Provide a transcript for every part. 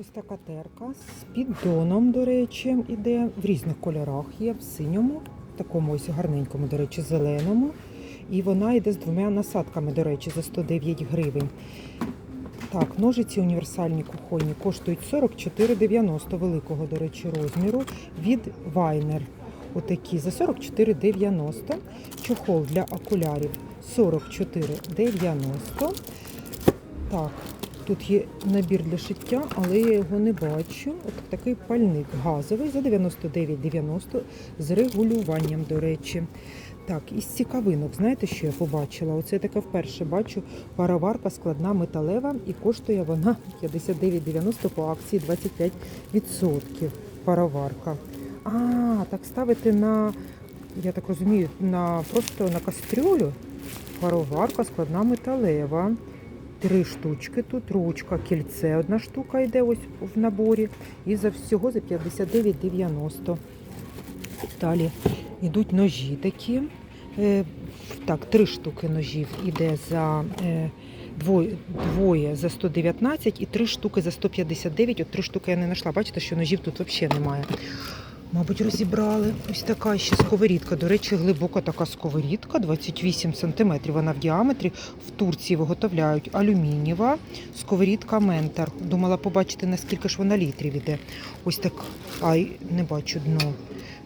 Ось така терка з піддоном, до речі, іде в різних кольорах. Є в синьому, такому ось гарненькому, до речі, зеленому. І вона йде з двома насадками, до речі, за 109 гривень. Так, ножиці універсальні кухонні коштують 44,90 великого, до речі, розміру від Вайнер. Отакі за 44,90. Чохол для окулярів 44,90. Так, Тут є набір для шиття, але я його не бачу. От такий пальник газовий за 99,90 з регулюванням, до речі. Так, із цікавинок, знаєте, що я побачила? Оце таке вперше бачу. Пароварка складна металева і коштує вона 59,90 по акції 25% пароварка. А, так ставити на, я так розумію, на просто на кастрюлю. Пароварка складна металева. Три штучки тут, ручка, кільце, одна штука йде ось в наборі. І за всього за 59,90. Далі йдуть ножі такі. Е, Так, три штуки ножів іде за е, двоє, двоє за 119 і три штуки за 159. От три штуки я не знайшла. Бачите, що ножів тут взагалі немає. Мабуть, розібрали. Ось така ще сковорідка. До речі, глибока така сковорідка, 28 см вона в діаметрі. В Турції виготовляють алюмінієва сковорідка Ментар. Думала побачити, наскільки ж вона літрів іде. Ось так, ай, не бачу дно.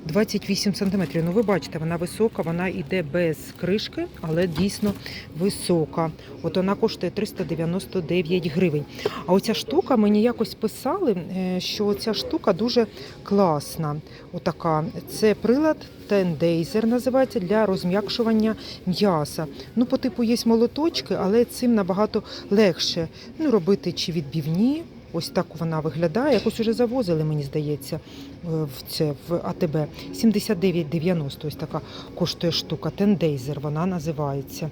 28 см. Ну, ви бачите, вона висока, вона йде без кришки, але дійсно висока. От вона коштує 399 гривень. А оця штука мені якось писали, е, що ця штука дуже класна. Отака. Це прилад тендейзер називається для розм'якшування м'яса. Ну, по типу є молоточки, але цим набагато легше ну, робити чи відбівні. Ось так вона виглядає. Якось уже завозили, мені здається, е, в це в АТБ. 79,90 ось така коштує штука. Тендейзер вона називається.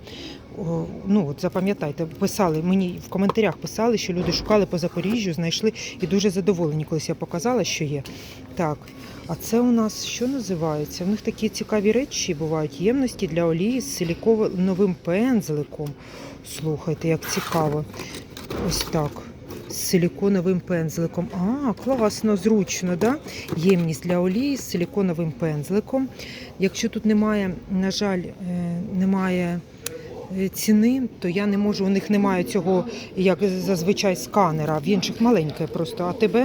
Ну от запам'ятайте, писали мені в коментарях писали, що люди шукали по Запоріжжю, знайшли і дуже задоволені, колись я показала, що є. Так, а це у нас що називається? У них такі цікаві речі бувають. Ємності для олії з силіконовим пензликом. Слухайте, як цікаво. Ось так. З силіконовим пензликом. А, класно, зручно, да? Ємність для олії з силіконовим пензликом. Якщо тут немає, на жаль, е, немає е, ціни, то я не можу, у них немає цього, як зазвичай, сканера. В інших маленьке просто АТБ.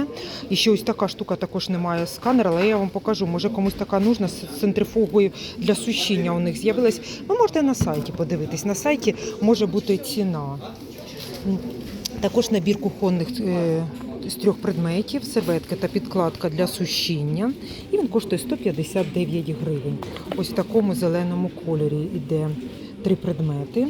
І ще ось така штука також немає сканера, але я вам покажу, може комусь така нужна з центрифугою для сушіння у них з'явилась. Ви можете на сайті подивитись. На сайті може бути ціна. Також набір кухонних е, з трьох предметів, серветка та підкладка для сушіння. І він коштує 159 гривень. Ось в такому зеленому кольорі йде три предмети.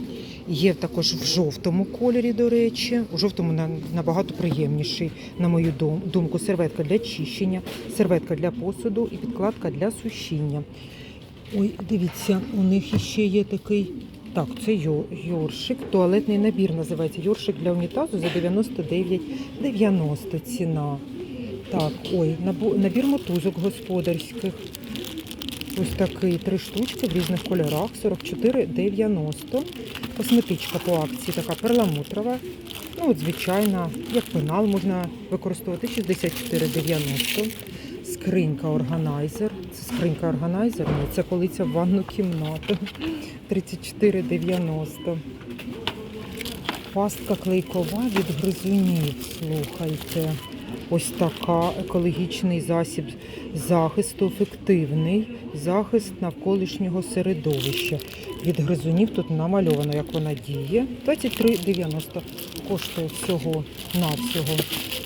Є також в жовтому кольорі, до речі. У жовтому на- набагато приємніший, на мою думку, серветка для чищення, серветка для посуду і підкладка для сушіння. Ой, дивіться, у них ще є такий. Так, це йоршик, туалетний набір називається. Йоршик для унітазу за 99,90 ціна. Так, ой, набір мотузок господарських. Ось такий три штучки в різних кольорах, 44,90. Косметичка по акції така перламутрова. Ну, от звичайна, як пенал можна використовувати 64,90. Скринька органайзер. Це скринька органайзер, ні, це полиця в ванну кімнату. 34,90. Пастка клейкова від гризунів. Слухайте. Ось така екологічний засіб захисту, ефективний захист навколишнього середовища. Від гризунів тут намальовано, як вона діє. 23,90 коштує всього на всього.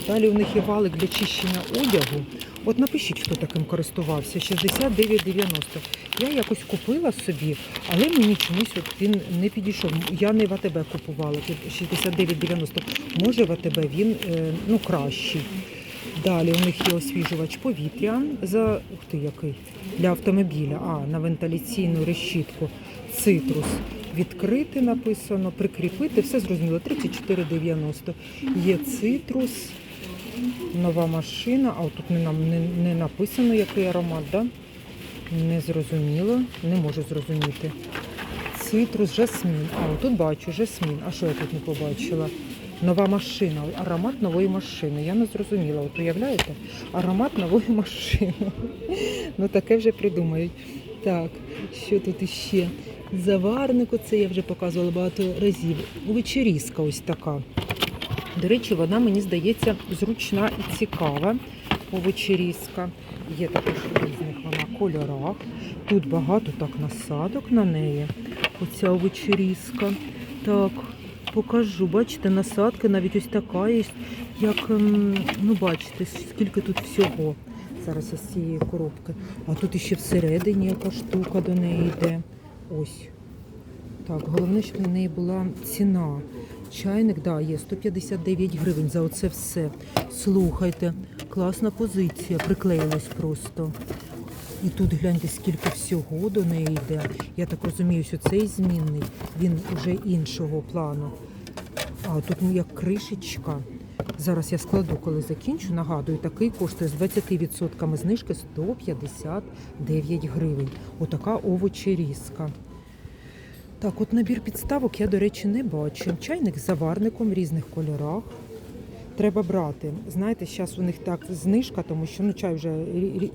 Далі у них є валик для чищення одягу. От напишіть, хто таким користувався. 69,90. Я якось купила собі, але мені чомусь от він не підійшов. Я не в АТБ купувала. Тут 69,90. Може в АТБ він е, ну, кращий. Далі у них є освіжувач повітря за ух ти, який для автомобіля. А на вентиляційну решітку цитрус. Відкрити написано, прикріпити, все зрозуміло. 34,90. Є цитрус, нова машина. А тут не, не, не написано, який аромат, да? Не зрозуміло, не можу зрозуміти. Цитрус, жасмін. А, тут бачу, жасмін. А що я тут не побачила? Нова машина, аромат нової машини. Я не зрозуміла. От уявляєте? Аромат нової машини. Ну таке вже придумають. Так, що тут іще? Заварник, оце я вже показувала багато разів. Вечерізка ось така. До речі, вона мені здається зручна і цікава. Овочерізка. Є також різних вона кольорах. Тут багато так насадок на неї. Оця овочерізка. Так, покажу. Бачите, насадки навіть ось така є. Як, ем, ну бачите, скільки тут всього. Зараз я з цієї коробки. А тут іще всередині яка штука до неї йде. Ось. Так, головне, щоб на неї була ціна. Чайник, да, є 159 гривень за оце все. Слухайте, класна позиція, приклеїлась просто. І тут гляньте, скільки всього до неї йде. Я так розумію, що цей змінний, він вже іншого плану. А тут ну, як кришечка. Зараз я складу, коли закінчу. Нагадую, такий коштує з 20% знижки 159 гривень. Отака овочерізка. Так, от набір підставок я, до речі, не бачу. Чайник з заварником в різних кольорах. Треба брати. Знаєте, зараз у них так знижка, тому що ну, чай вже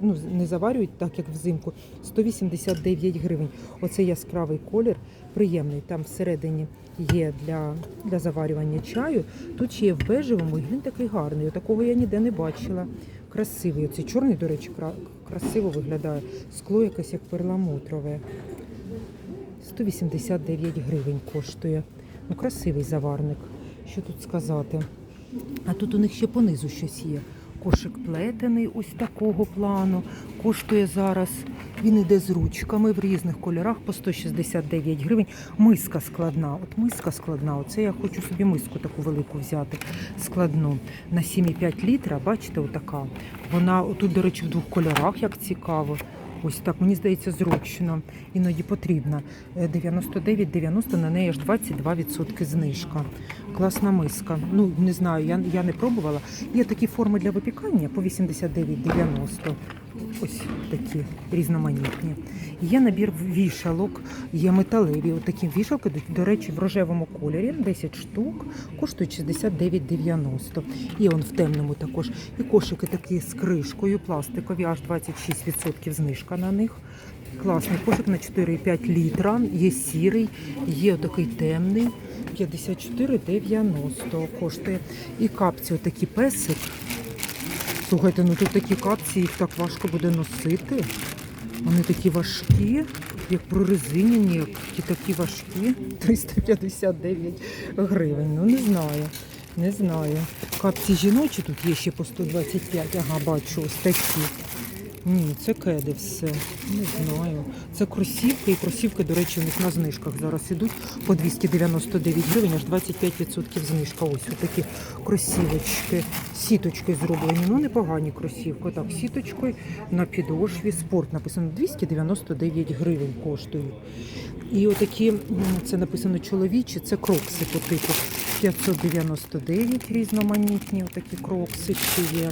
ну, не заварюють так, як взимку. 189 гривень. Оцей яскравий колір, приємний. Там всередині є для, для заварювання чаю. Тут ще є в бежевому, і він такий гарний. Такого я ніде не бачила. Красивий. Оцей чорний, до речі, красиво виглядає. Скло якесь як перламутрове. 189 гривень коштує. Ну, красивий заварник. Що тут сказати? А тут у них ще понизу щось є. Кошик плетений ось такого плану. Коштує зараз. Він іде з ручками в різних кольорах по 169 гривень. Миска складна. От миска складна. Оце я хочу собі миску таку велику взяти. Складну. На 7,5 літра. Бачите, отака. Вона тут, до речі, в двох кольорах, як цікаво. Ось так, мені здається, зручно. Іноді потрібно. Е, 99,90 на неї аж 22% знижка. Класна миска. Ну, не знаю, я, я не пробувала. Є такі форми для випікання по 89,90. Ось такі різноманітні. Є набір вішалок, є металеві. От такі вішалки, до, речі, в рожевому кольорі 10 штук, коштують 69,90. Є он в темному також. І кошики такі з кришкою, пластикові, аж 26% знижка на них. Класний кошик на 4,5 літра. Є сірий, є такий темний. 54,90 коштує. І капці, отакі песик. Слухайте, ну тут такі капці, їх так важко буде носити. Вони такі важкі, як прорезинені, як і такі важкі. 359 гривень. Ну не знаю. Не знаю. Капці жіночі тут є ще по 125. Ага, бачу, ось такі. Ні, це кеди все. Не знаю. Це кросівки, і кросівки, до речі, у них на знижках зараз ідуть по 299 гривень, аж 25% знижка. Ось такі кросівочки. Сіточки зроблені. Ну, непогані кросівки. Так, сіточкою на підошві. Спорт написано 299 гривень коштує. І отакі, це написано чоловічі, це крокси по типу 599 різноманітні, отакі крокси ще є.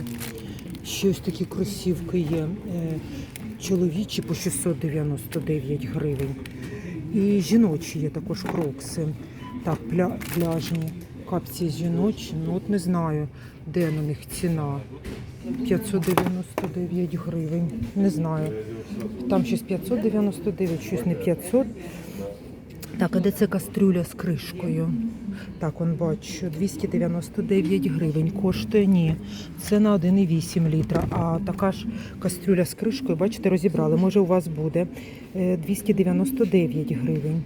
Ще ось такі кросівки є. е, Чоловічі по 699 гривень. І жіночі є також крокси. Так, пля, пляжні. Капці жіночі. Ну от не знаю, де на них ціна. 599 гривень. Не знаю. Там щось 599, щось не 500. Так, а де це кастрюля з кришкою? Так, он бачу, 299 гривень коштує. Ні, це на 1,8 літра. А така ж кастрюля з кришкою, бачите, розібрали. Може, у вас буде е, 299 гривень.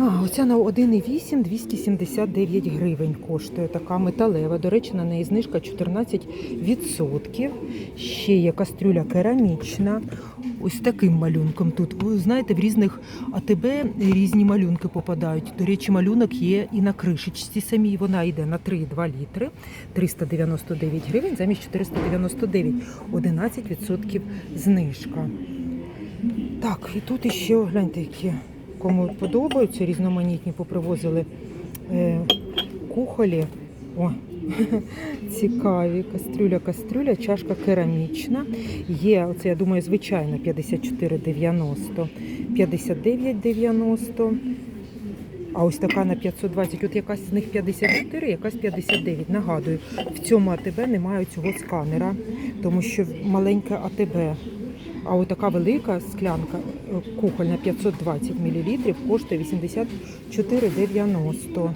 А, оця на 1,8 279 гривень коштує. Така металева. До речі, на неї знижка 14%. Ще є кастрюля керамічна. Ось таким малюнком тут. Ви знаєте, в різних АТБ різні малюнки попадають. До речі, малюнок є і на кришечці самій. Вона йде на 3,2 літри, 399 гривень, замість 499, 11% знижка. Так, і тут іще гляньте, які кому подобаються різноманітні, попривозили е, кухолі. О, цікаві. Кастрюля, кастрюля, чашка керамічна. Є, оце, я думаю, звичайна 54,90, 59,90. А ось така на 520. От якась з них 54, якась 59. Нагадую, в цьому АТБ немає цього сканера, тому що маленьке АТБ. А от така велика склянка е, кухольна 520 мл коштує 84,90.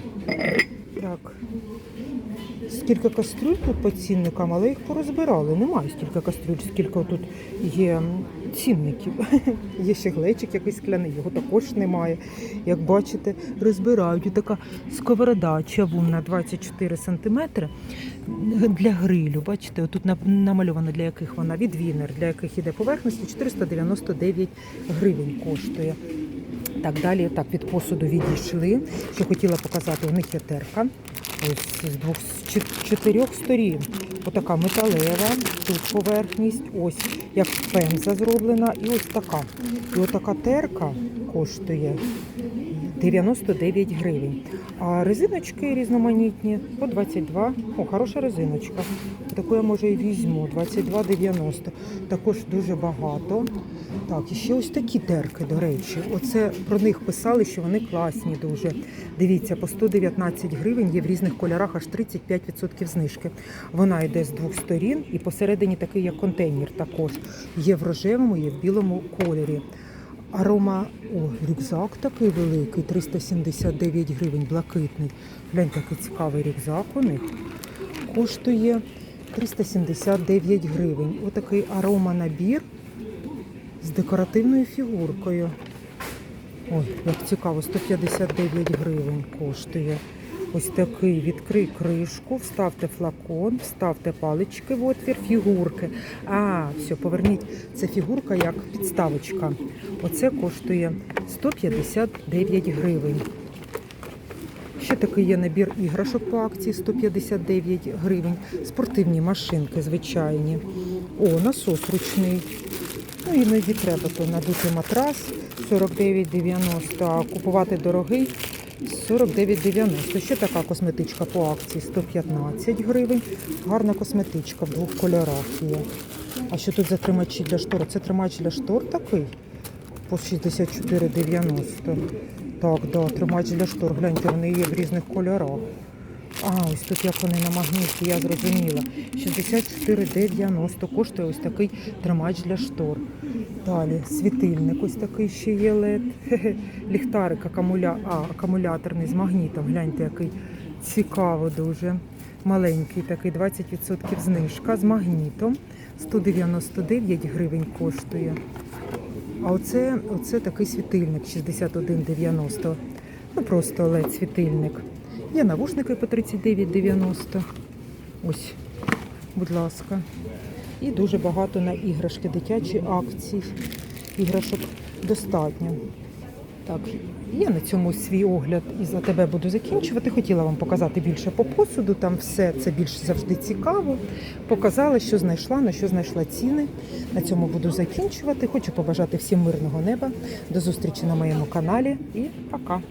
Так. Скільки кастрюль тут по цінникам, але їх порозбирали. Немає стільки кастрюль, скільки тут є цінників. Є ще глечик якийсь скляний, його також немає. Як бачите, розбирають. Така сковорода чавунна 24 см для грилю. Бачите, отут на- намальовано для яких вона відвінер, для яких іде поверхності 499 гривень коштує. Так, далі так, від посуду відійшли. Що хотіла показати, у них є терка. Ось з двох з чотирьох сторін. Отака металева, тут поверхність, ось як пемза зроблена, і ось така. І отака терка коштує 99 гривень. А резиночки різноманітні по 22. О, хороша резиночка. Таку я може і візьму. 22,90. Також дуже багато. Так, і ще ось такі терки, до речі. Оце про них писали, що вони класні дуже. Дивіться, по 119 гривень є в різних кольорах аж 35% знижки. Вона йде з двох сторін і посередині такий як контейнер також. Є в рожевому, є в білому кольорі. Арома, о, рюкзак такий великий, 379 гривень, блакитний. Глянь, який цікавий рюкзак у них. Коштує 379 гривень. Отакий арома набір з декоративною фігуркою. Ой, як цікаво, 159 гривень коштує. Ось такий відкрий кришку, вставте флакон, вставте палички в отвір, фігурки. А, все, поверніть. Це фігурка як підставочка. Оце коштує 159 гривень. Ще такий є набір іграшок по акції 159 гривень. Спортивні машинки звичайні. О, насос ручний. Ну, іноді треба то надути матрас 49,90, а купувати дорогий 49,90. Ще така косметичка по акції 115 гривень. Гарна косметичка в двох кольорах є. А що тут за тримачі для штор? Це тримач для штор такий по 64,90. Так, да, тримач для штор. Гляньте, вони є в різних кольорах. А, ось тут як вони на магніті, я зрозуміла. 64,90 коштує ось такий тримач для штор. Далі світильник, ось такий ще є. Хе-хе. Ліхтарик акумуля... а, акумуляторний з магнітом. Гляньте, який цікаво дуже. Маленький такий 20% знижка з магнітом. 199 гривень коштує. А оце, оце такий світильник 61,90. Ну просто led світильник. Є навушники по 39,90. Ось, будь ласка. І дуже багато на іграшки дитячі акцій. Іграшок достатньо. Так, я на цьому свій огляд із АТБ буду закінчувати. Хотіла вам показати більше по посуду. Там все це більш завжди цікаво. Показала, що знайшла, на що знайшла ціни. На цьому буду закінчувати. Хочу побажати всім мирного неба. До зустрічі на моєму каналі і пока.